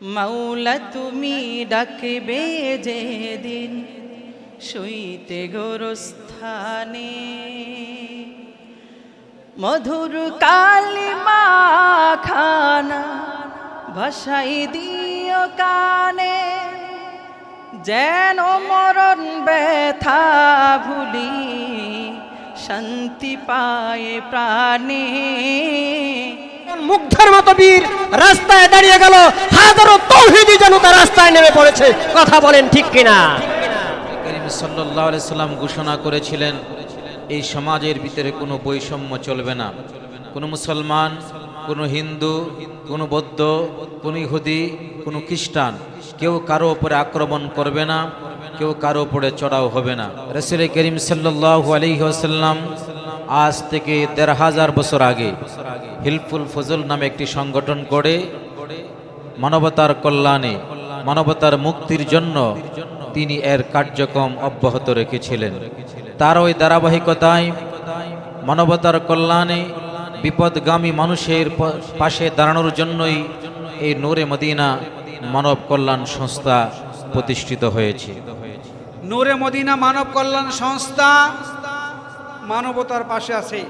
মাওলা তুমি ডাকবে যেদিন শুইতে গোরস্থানে। মধুর কালিমা খানা ভাসাই দিও কানে, যেন মরণ ব্যথা ভুলি শান্তি পায় প্রাণে। মুগ্ধের মতো বীর রাস্তায় দাঁড়িয়ে গেল, হাজারো তৌহিদি জনতা রাস্তায় নেমে পড়েছে। কথা বলেন ঠিক কিনা? করিম সাল্লাম ঘোষণা করেছিলেন, এই সমাজের ভিতরে কোনো বৈষম্য চলবে না। কোনো মুসলমান, কোনো হিন্দু, কোনো বৌদ্ধ, কোনো ইহুদি, কোনো খ্রিস্টান, কেউ কারও উপরে আক্রমণ করবে না, কেউ কারও উপরে চড়াও হবে না। রসুল করিম সাল্লাহ আলহিহাসাল্লাম আজ থেকে দেড় হাজার বছর আগে হিলফুল ফজল নামে একটি সংগঠন করে মানবতার কল্যাণে, মানবতার মুক্তির জন্য তিনি এর কার্যক্রম অব্যাহত রেখেছিলেন। তার ওই ধারাবাহিকতায় মানবতার কল্যাণে বিপদগামী মানুষের পাশে দাঁড়ানোর জন্যই এই নূরে মদিনা মানব কল্যাণ সংস্থা প্রতিষ্ঠিত হয়েছে। নূরে মদিনা মানব কল্যাণ সংস্থা মানবতার পাশে আছে।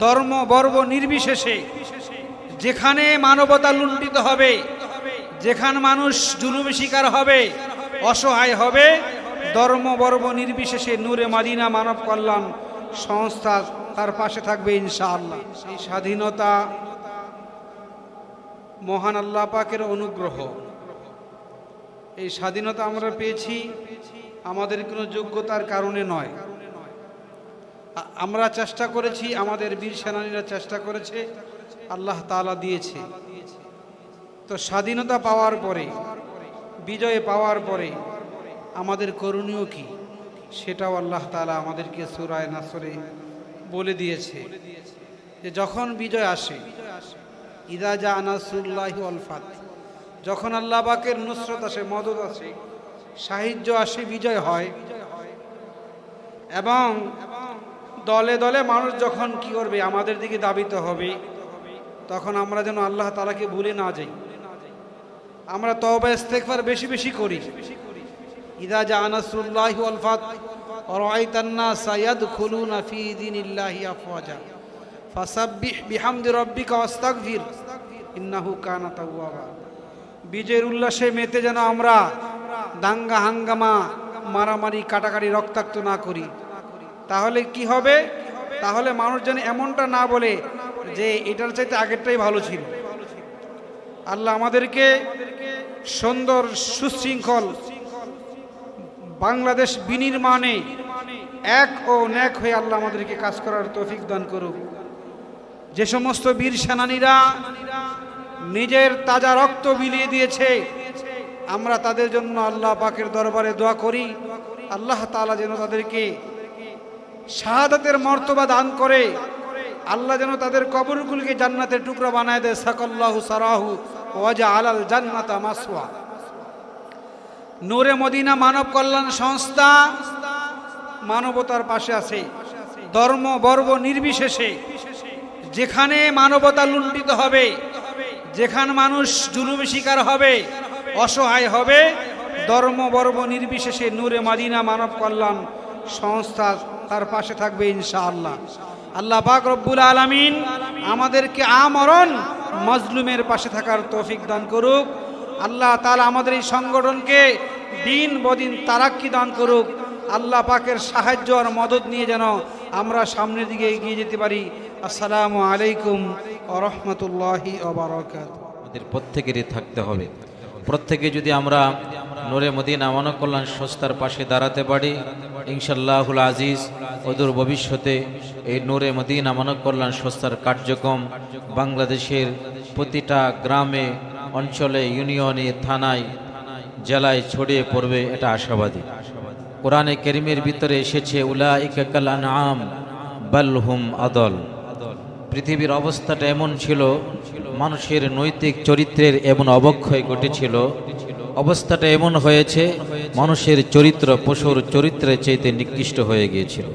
ধর্ম বর্ব নির্বিশেষে। যেখানে মানবতা লুণ্ঠিত হবে, যেখানে মানুষ জুলুমে শিকার হবে, অসহায় হবে, ধর্ম বর্ব নির্বিশেষে নূরে মাদিনা মানব কল্যাণ সংস্থা তার পাশে থাকবে ইনশাআল্লাহ। এই স্বাধীনতা মহান আল্লাহ পাকের অনুগ্রহ। এই স্বাধীনতা আমরা পেয়েছি, আমাদের কোনো যোগ্যতার কারণে নয়। আমরা চেষ্টা করেছি, আমাদের বীর সেনানীরা চেষ্টা করেছে, আল্লাহ তালা দিয়েছে। তো স্বাধীনতা পাওয়ার পরে, বিজয় পাওয়ার পরে আমাদের করণীয় কি? সেটাও আল্লাহ তাআলা আমাদেরকে সুরায় নাসরে বলে দিয়েছে। যে যখন বিজয় আসে, ইদা জা আনাসুল্লাহ অলফাত যখন আল্লাহ পাকের নুসরত আসে, মদত আসে সাহায্য আসে, বিজয় হয়। এবং দলে দলে মানুষ যখন কি করবে, আমাদের দিকে দাবিত হবে, তখন আমরা যেন আল্লাহ তালাকে ভুলে না যাই। আমরা তবা ইস্তেকবার বেশি বেশি করি। ইদা জা আনাসুল্লাহ আলফাত অরাইতান্না সাইয়াদ খুলুন নাফি দিন ইল্লাহি আফওয়াজা। ফাসাব্বিহ বিহামদি রব্বিকা আস্তাগফির ইন্নাহু কানা তাওয়াবা। বিজয়ের উল্লাসে মেতে যেন আমরা দাঙ্গা হাঙ্গামা, মারামারি, কাটাকাটি, রক্তাক্ত না করি। তাহলে কি হবে? তাহলে মানুষ যেন এমনটা না বলে যে এটার চাইতে আগেরটাই ভালো ছিল। আল্লাহ আমাদেরকে সুন্দর সুশৃঙ্খল বাংলাদেশ বিনির্মাণে এক ও ন্যাক হয়ে আল্লাহ আমাদেরকে কাজ করার তৌফিক দান করুক। যে সমস্ত বীর সেনানীরা নিজের তাজা রক্ত বিলিয়ে দিয়েছে, আমরা তাদের জন্য আল্লাহ পাকের দরবারে দোয়া করি। আল্লাহ তালা যেন তাদেরকে শাহাদাতের মর্তবা দান করে। আল্লাহ যেন তাদের কবরগুলিকে জান্নাতের টুকরা বানায় দেয়। সাকাল্লাহু সারাহু ওয়াজা আলাল জান্নাতা মাসওয়া। নূরে মদিনা মানব কল্যাণ সংস্থা মানবতার পাশে আছে। ধর্ম, বর্ব নির্বিশেষে যেখানে মানবতা লুণ্ঠিত হবে, যেখানে মানুষ জুলুমে শিকার হবে, অসহায় হবে, ধর্ম, বর্ব নির্বিশেষে নূরে মাদিনা মানব কল্যাণ সংস্থা তার পাশে থাকবে ইনশাআল্লাহ। আল্লাহ পাক রব্বুল আলামিন আমাদেরকে আমরণ মজলুমের পাশে থাকার তৌফিক দান করুক। আল্লাহ তাআলা আমাদের এই সংগঠনকে দিন বদিন তারাক্কি দান করুক। আল্লাহ পাকের সাহায্য আর মদত নিয়ে যেন আমরা সামনের দিকে এগিয়ে যেতে পারি। আসসালামু আলাইকুম রহমতুল্লাহি আমাদের প্রত্যেকেরই থাকতে হবে। প্রত্যেকে যদি আমরা নূরে মদিনা মানব কল্যাণ সংস্থার পাশে দাঁড়াতে পারি। ইনশাল্লাহুল আজিজ, অদূর ভবিষ্যতে এই নূরে মদিনা মানব কল্যাণ সংস্থার কার্যক্রম বাংলাদেশের প্রতিটা গ্রামে, অঞ্চলে, ইউনিয়নে, থানায়, জেলায় ছড়িয়ে পড়বে এটা আশাবাদী। কোরআনে কেরিমের ভিতরে এসেছে উলা ইকাল আম বালহুম আদল। পৃথিবীর অবস্থাটা এমন ছিল, মানুষের নৈতিক চরিত্রের এমন অবক্ষয় ঘটেছিল অবস্থাটা এমন হয়েছে, মানুষের চরিত্র, পশুর চরিত্রের চাইতে নিকৃষ্ট হয়ে গিয়েছিল।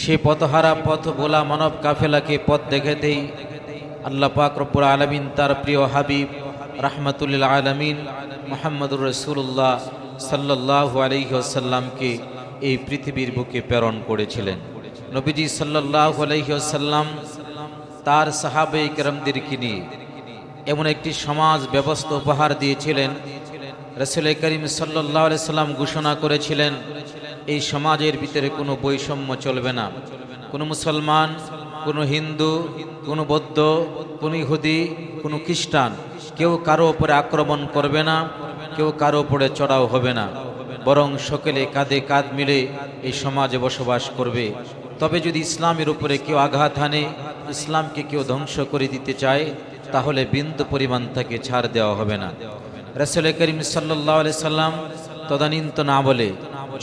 সে পথহারা পথ বোলা মানব কাফেলাকে পথ দেখাতেই আল্লাহ পাক রব্বুল আলমিন তার প্রিয় হাবিব রাহমাতুল্লিল আলমিন মোহাম্মদুর রসুল্লাহ সাল্লাহ আলহিহাসাল্লামকে এই পৃথিবীর বুকে প্রেরণ করেছিলেন। নবীজি সাল্লাহ আলহিহাসাল্লাম তার সাহাবে কেরামদেরকে নিয়ে এমন একটি সমাজ ব্যবস্থা উপহার দিয়েছিলেন। রসুল করিম সাল্লাহ সাল্লাম ঘোষণা করেছিলেন, এই সমাজের ভিতরে কোনো বৈষম্য চলবে না। কোনো মুসলমান, কোনো হিন্দু, কোনো বৌদ্ধ, কোনো ইহুদি, কোনো খ্রিস্টান, কেউ কারও ওপরে আক্রমণ করবে না, কেউ কারও ওপরে চড়াও হবে না। বরং সকলে কাঁধে কাঁধ মিলে এই সমাজে বসবাস করবে। তবে যদি ইসলামের উপরে কেউ আঘাত হানে, ইসলামকে কেউ ধ্বংস করে দিতে চায় তাহলে বিন্দু পরিমাণ তাকে ছাড় দেওয়া হবে না। রসুল করিম সাল্লাহ সাল্লাম তদানীন্ত না বলে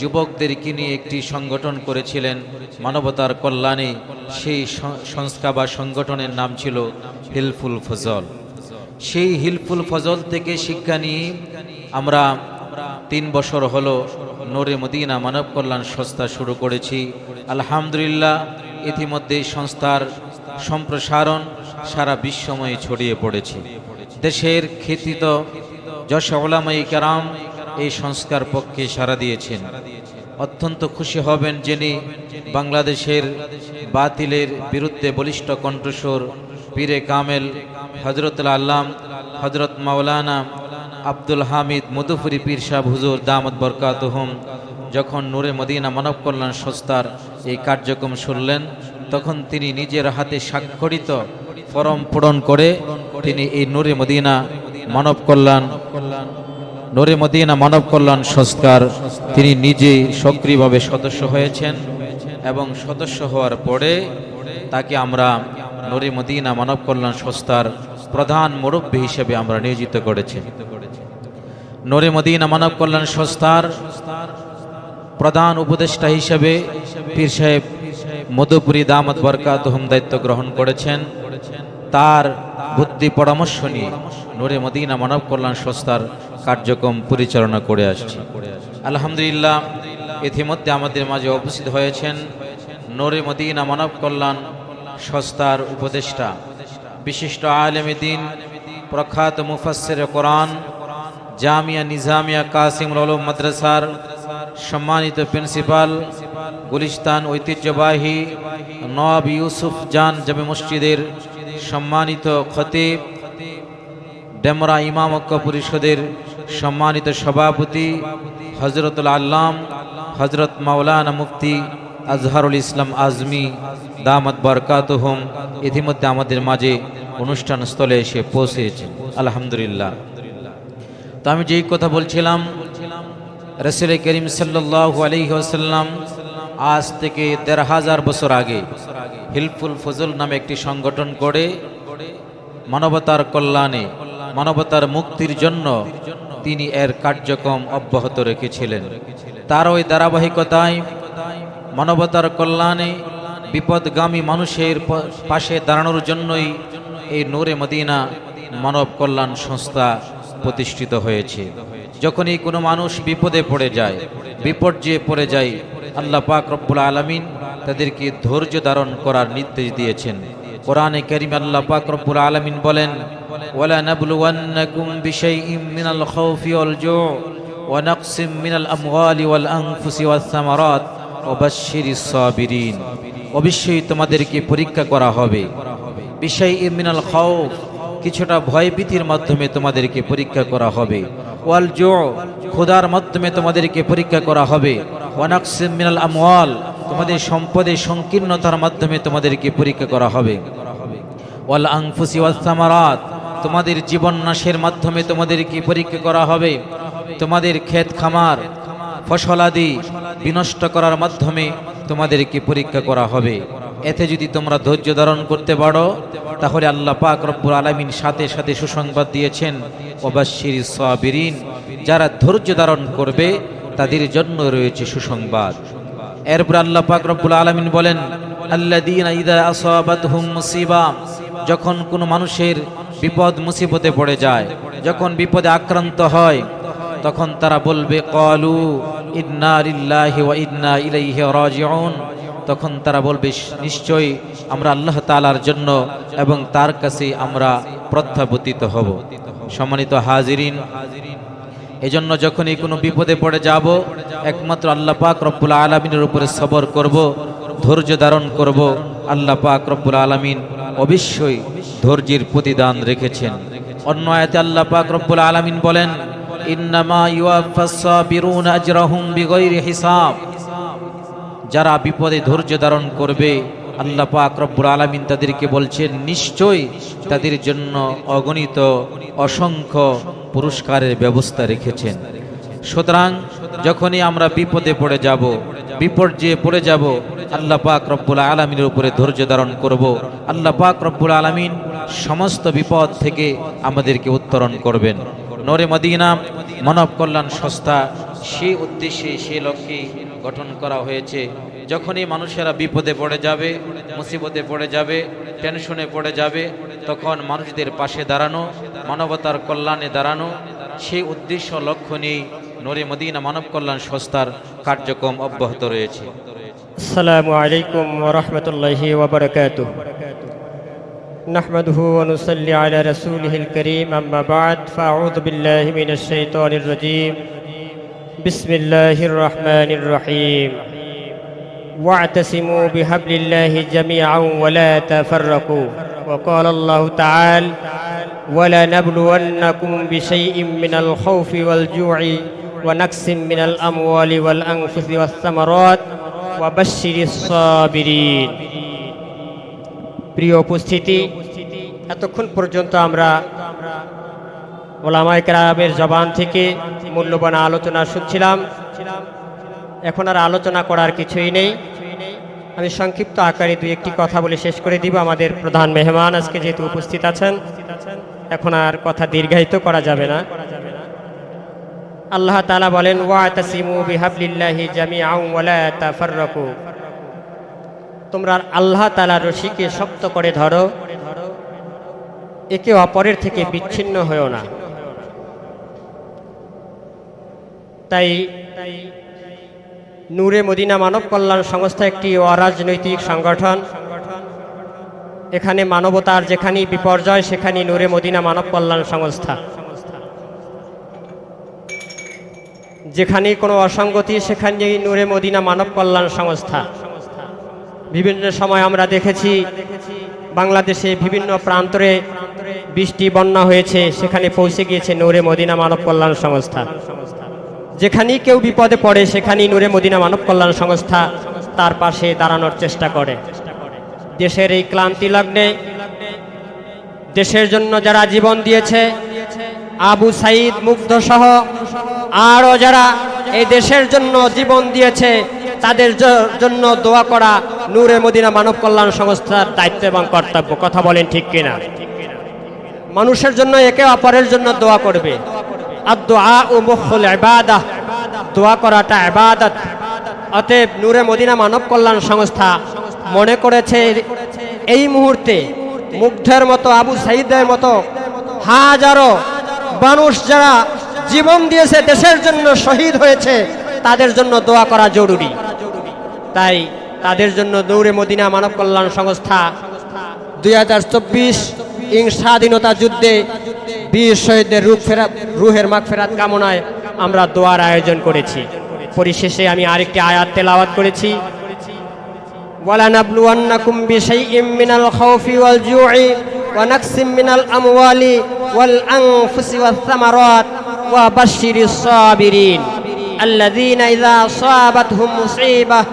যুবকদেরকে নিয়ে একটি সংগঠন করেছিলেন মানবতার কল্যাণে। সেই সংস্থা বা সংগঠনের নাম ছিল হিলফুল ফজল। সেই হিলফুল ফজল থেকে শিক্ষা নিয়ে আমরা তিন বছর হলো নোরে মদিনা মানব কল্যাণ সংস্থা শুরু করেছি। আলহামদুলিল্লাহ, ইতিমধ্যে সংস্থার সম্প্রসারণ সারা বিশ্বময়ে ছড়িয়ে পড়েছে। দেশের খ্যাতিত যশ কেরাম এই সংস্কার পক্ষে সাড়া দিয়েছেন। অত্যন্ত খুশি হবেন যিনি বাংলাদেশের বাতিলের বিরুদ্ধে বলিষ্ঠ কণ্ঠস্বর পীরে কামেল হজরতুল আল্লাম হজরত মাওলানা আব্দুল হামিদ মধুপুরি পীর সাহ হুজুর দামদ বরকাতহম যখন নূরে মদিনা মানব কল্যাণ সংস্থার এই কার্যক্রম শুনলেন, তখন তিনি নিজের হাতে স্বাক্ষরিত ফরম পূরণ করে তিনি এই নূরে মদিনা মানব কল্যাণ, নূরে মদিনা মানব কল্যাণ সংস্কার তিনি নিজেই সক্রিয়ভাবে সদস্য হয়েছেন এবং সদস্য হওয়ার পরে তাকে আমরা নূরে মদিনা মানব কল্যাণ সংস্থার প্রধান মুরব্বী হিসেবে আমরা নিয়োজিত করেছি। নূরে মদিনা মানব কল্যাণ সংস্থার প্রধান উপদেষ্টা হিসেবে পীর সাহেব মধুপুরী দামদ বরকাত হোম দায়িত্ব গ্রহণ করেছেন। তার বুদ্ধি পরামর্শ নিয়ে নূরে মদিনা মানব কল্যাণ সংস্থার কার্যক্রম পরিচালনা করে আসছে। আলহামদুলিল্লাহ, ইতিমধ্যে আমাদের মাঝে উপস্থিত হয়েছেন নূরে মদিনা মানব কল্যাণ সংস্থার উপদেষ্টা, বিশিষ্ট আলেমী দিন, প্রখ্যাত মুফাসসির কোরআন, জামিয়া নিজামিয়া কাসিম আলম মাদ্রাসার সম্মানিত প্রিন্সিপাল গুলিস্তান ঐতিহ্যবাহী নওয়াব ইউসুফ জান জামে মসজিদের সম্মানিত খতিব, ডেমরা ইমাম ঐক্য পরিষদের সম্মানিত সভাপতি হজরতুল আল্লাম হজরত মাওলানা মুফতি আজহারুল ইসলাম আজমি, দামত বরকাতহুম ইতিমধ্যে আমাদের মাঝে অনুষ্ঠান স্থলে এসে পৌঁছেছেন। আলহামদুলিল্লাহ। তো আমি যেই কথা বলছিলাম রসুল করিম সাল্লাহ আলহিহাসাল্লাম আজ থেকে দেড় হাজার বছর আগে হিলফুল ফজল নামে একটি সংগঠন করে মানবতার কল্যাণে, মানবতার মুক্তির জন্য তিনি এর কার্যক্রম অব্যাহত রেখেছিলেন। তার ওই ধারাবাহিকতায় মানবতার কল্যাণে বিপদগামী মানুষের পাশে দাঁড়ানোর জন্যই এই নূরে মদিনা মানব কল্যাণ সংস্থা প্রতিষ্ঠিত হয়েছে। যখনই কোনো মানুষ বিপদে পড়ে যায়, বিপর্যয়ে পড়ে যায় আল্লাহ পাক রব্বুল আলমিন তাদেরকে ধৈর্য ধারণ করার নির্দেশ দিয়েছেন। কোরআনে করিম আল্লাহ পাক রব্বুল আলমিন বলেন ওয়াস সামারাত ওয়া বাশশিরিস সাবিরিন। অবশ্যই তোমাদেরকে পরীক্ষা করা হবে। বিশাইইম মিনাল খাউফ, কিছুটা ভয়ভীতির মাধ্যমে তোমাদেরকে পরীক্ষা করা হবে। ওয়াল জু' খোদার মাধ্যমে তোমাদেরকে পরীক্ষা করা হবে। মিনাল আমওয়াল, তোমাদের সম্পদের সংকীর্ণতার মাধ্যমে তোমাদেরকে পরীক্ষা করা হবে। ওয়াল আংফুসি তোমাদের জীবন নাশের মাধ্যমে তোমাদেরকে পরীক্ষা করা হবে। তোমাদের ক্ষেত খামার ফসলাদি বিনষ্ট করার মাধ্যমে তোমাদেরকে পরীক্ষা করা হবে। এতে যদি তোমরা ধৈর্য ধারণ করতে পারো, তাহলে আল্লাহ পাক রব্বুল আলামিন সাথে সাথে সুসংবাদ দিয়েছেন ওবাশির সাবিরিন, যারা ধৈর্য ধারণ করবে তাদের জন্য রয়েছে সুসংবাদ। এরপর আল্লাহ পাক রব্বুল আলামিন বলেন যখন কোনো মানুষের বিপদ মুসিবতে পড়ে যায়, যখন বিপদে আক্রান্ত হয়, তখন তারা বলবে কলু রাজিউন তখন তারা বলবে, নিশ্চয়ই আমরা আল্লাহ তালার জন্য এবং তার কাছে আমরা প্রত্যাবর্তিত হব। সম্মানিত হাজিরিন এজন্য যখনই কোনো বিপদে পড়ে যাব, একমাত্র আল্লাহ পাক রব্বুল আলমিনের উপরে সবর করব, ধৈর্য ধারণ করব। আল্লাহ পাক রব্বুল আলমিন অবশ্যই ধৈর্যের প্রতিদান রেখেছেন। অন্য আয়াতে আল্লাহ পাক রব্বুল আলমিন বলেন, ইন্নামা হিসাব। যারা বিপদে ধৈর্য ধারণ করবে আল্লাহ পাক রব্বুল আলমিন তাদেরকে বলছেন, নিশ্চয়ই তাদের জন্য অগণিত অসংখ্য পুরস্কারের ব্যবস্থা রেখেছেন। সুতরাং যখনই আমরা বিপদে পড়ে যাব, বিপর্যয়ে পড়ে যাব, আল্লাহ পাক রব্বুল আলমিনের উপরে ধৈর্য ধারণ করব। আল্লাহ পাক রব্বুল আলমিন সমস্ত বিপদ থেকে আমাদেরকে উত্তরণ করবেন। নরে মদিনা, মানব কল্যাণ সংস্থা সে উদ্দেশ্যে সে লক্ষ্যে গঠন করা হয়েছে। যখনই মানুষেরা বিপদে পড়ে যাবে মুসিবতে পড়ে যাবে টেনশনে পড়ে যাবে তখন মানুষদের পাশে দাঁড়ানো মানবতার কল্যাণে দাঁড়ানো সেই উদ্দেশ্য লক্ষ্য নিয়েই নরে মদিনা মানব কল্যাণ সংস্থার কার্যক্রম অব্যাহত রয়েছে السلام عليكم ورحمة الله وبركاته نحمده ونصلي على رسوله الكريم أما بعد فأعوذ بالله من الشيطان الرجيم بسم الله الرحمن الرحيم واعتصموا بحبل الله جميعا ولا تفرقوا وقال الله تعالى ولنبلونكم بشيء من الخوف والجوع ونقص من الأموال والأنفس والثمرات وبشر الصابرين প্রিয় উপস্থিতি এতক্ষণ পর্যন্ত আমরা ওলামায় কেরামের জবান থেকে মূল্যবান আলোচনা শুনছিলাম এখন আর আলোচনা করার কিছুই নেই। আমি সংক্ষিপ্ত আকারে দুই একটি কথা বলে শেষ করে দিব। আমাদের প্রধান মেহমান আজকে যেহেতু উপস্থিত আছেন, এখন আর কথা দীর্ঘায়িত করা যাবে না। আল্লাহ তালা বলেন ওয়ালা তাফাররাকু। তোমরা আল্লাহ তালা রশিকে শক্ত করে ধরো। একে অপরের থেকে বিচ্ছিন্ন হয়েও না। তাই নূরে মদিনা মানব কল্যাণ সংস্থা একটি অরাজনৈতিক সংগঠন। এখানে মানবতার যেখানেই বিপর্যয়, সেখানেই নূরে মদিনা মানব কল্যাণ সংস্থা। যেখানেই কোনো অসঙ্গতি, সেখানেই নূরে মদিনা মানব কল্যাণ সংস্থা। বিভিন্ন সময় আমরা দেখেছি, বাংলাদেশে বিভিন্ন প্রান্তরে বৃষ্টি, বন্যা হয়েছে, সেখানে পৌঁছে গিয়েছে নূরে মদিনা মানব কল্যাণ সংস্থা। যেখানেই কেউ বিপদে পড়ে, সেখানেই নূরে মদিনা মানব কল্যাণ সংস্থা তার পাশে দাঁড়ানোর চেষ্টা করে। দেশের এই ক্লান্তি লগ্নে, দেশের জন্য যারা জীবন দিয়েছে, আবু সাইদ মুগ্ধ সহ আরও যারা এই দেশের জন্য জীবন দিয়েছে, তাদের জন্য দোয়া করা নূরে মদিনা মানব কল্যাণ সংস্থার দায়িত্ব এবং কর্তব্য। কথা বলেন ঠিক কিনা? মানুষের জন্য একে অপরের জন্য দোয়া করবে। আর দোয়া দোয়া করাটা অতএব নূরে মদিনা মানব কল্যাণ সংস্থা মনে করেছে, এই মুহূর্তে মুগ্ধের মতো, আবু সাইদের মতো হাজারো মানুষ যারা জীবন দিয়েছে, দেশের জন্য শহীদ হয়েছে, তাদের জন্য দোয়া করা জরুরি। তাই তাদের জন্য দৌড়ে মদিনা মানব কল্যাণ সংস্থা দুই হাজার চব্বিশ ইং স্বাধীনতা যুদ্ধে বীর শহীদদের রূপ ফেরাত রুহের মাগ ফেরাত কামনায় আমরা দোয়ার আয়োজন করেছি পরিশেষে আমি আরেকটি আয়াত তেলাওয়াত করেছি ولنبلونكم بشيء من الخوف والجوع ونقص من الأموال والأنفس والثمرات وبشر الصابرين الذين إذا أصابتهم مصيبة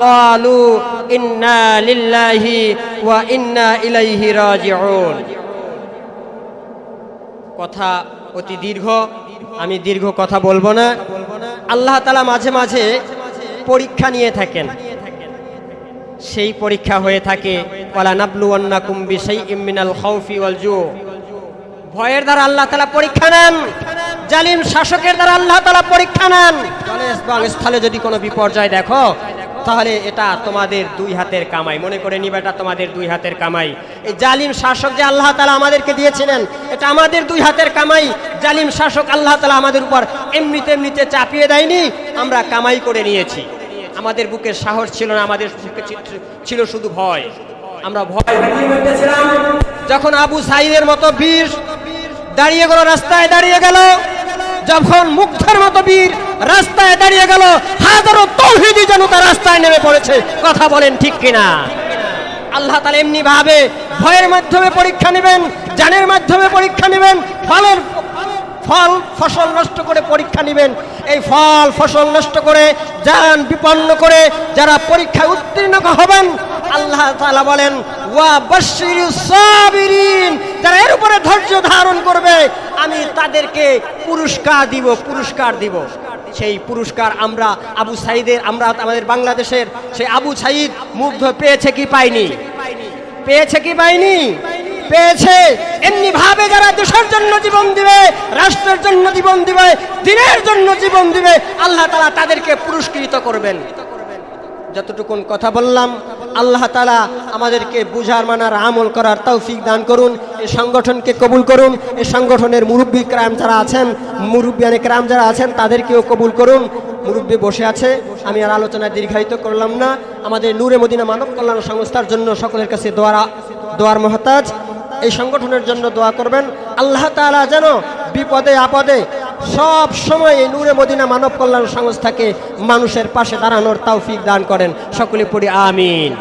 قالوا إنا لله وإنا إليه راجعون কথা অতি দীর্ঘ, আমি দীর্ঘ কথা বলব না। আল্লাহ তালা মাঝে মাঝে পরীক্ষা নিয়ে থাকেন। সেই পরীক্ষা হয়ে থাকে, ওয়ালা নাবলুয়ান্নাকুম বিশাইইম মিনাল খাউফি ওয়াল জু। ভয়ের দ্বারা আল্লাহ তাআলা পরীক্ষা নেন। জালিম শাসকের দ্বারা আল্লাহ তাআলা পরীক্ষা নেন। এবং স্থলে যদি কোনো বিপর্যয় দেখো তাহলে এটা তোমাদের দুই হাতের কামাই। মনে করে নিবে, এটা তোমাদের দুই হাতের কামাই। এই জালিম শাসক যে আল্লাহ তালা আমাদেরকে দিয়েছিলেন, এটা আমাদের দুই হাতের কামাই। জালিম শাসক আল্লাহ তালা আমাদের উপর এমনিতে এমনিতে চাপিয়ে দেয়নি, আমরা কামাই করে নিয়েছি। আমাদের বুকে সাহস ছিল না, আমাদের ছিল শুধু ভয়। আমরা ভয় যখন আবু সাইদের মতো বীর দাঁড়িয়ে গেল, রাস্তায় দাঁড়িয়ে গেল যখন মুগ্ধের মতো বীর রাস্তায় দাঁড়িয়ে গেল, হাজারো তৌহিদি জনতা রাস্তায় নেমে পড়েছে। কথা বলেন ঠিক কিনা? আল্লাহ তালা এমনি ভাবে ভয়ের মাধ্যমে পরীক্ষা নেবেন জানের মাধ্যমে পরীক্ষা নেবেন, ফলের ফল, ফসল নষ্ট করে পরীক্ষা নেবেন। এই ফল, ফসল নষ্ট করে যান বিপন্ন করে যারা পরীক্ষায় উত্তীর্ণ হবেন আল্লাহ তাআলা বলেন, ওয়া এর উপরে ধৈর্য ধারণ করবে, আমি তাদেরকে পুরস্কার দিব পুরস্কার দিব। সেই পুরস্কার আমরা আবু সাইদের, আমরা আমাদের বাংলাদেশের সেই আবু সাইদ মুগ্ধ পেয়েছে কি পাইনি পেয়েছে কি পাইনি পেয়েছে। এমনি ভাবে যারা দেশের জন্য জীবন দিবে, রাষ্ট্রের জন্য জীবন দিবে, দিনের জন্য জীবন দিবে, আল্লাহ তালা তাদেরকে পুরস্কৃত করবেন। যতটুকুন কথা বললাম, আল্লাহ তালা আমাদেরকে বুঝার, মানার, আমল করার তৌফিক দান করুন, এই সংগঠনকে কবুল করুন, এই সংগঠনের মুরব্বী ক্রাম যারা আছেন মুরব্বিয়ানে ক্রাম যারা আছেন, তাদেরকেও কবুল করুন। মুরব্বী বসে আছে, আমি আর আলোচনা দীর্ঘায়িত করলাম না। আমাদের নূরে মদিনা মানব কল্যাণ সংস্থার জন্য সকলের কাছে দোয়ারা, দোয়ার মহতাজ। এই সংগঠনের জন্য দোয়া করবেন। আল্লাহ তালা যেন বিপদে, আপদে সব সময় এই নূরে মদিনা মানব কল্যাণ সংস্থাকে মানুষের পাশে দাঁড়ানোর তৌফিক দান করেন। সকলে পড়ি, আমিন।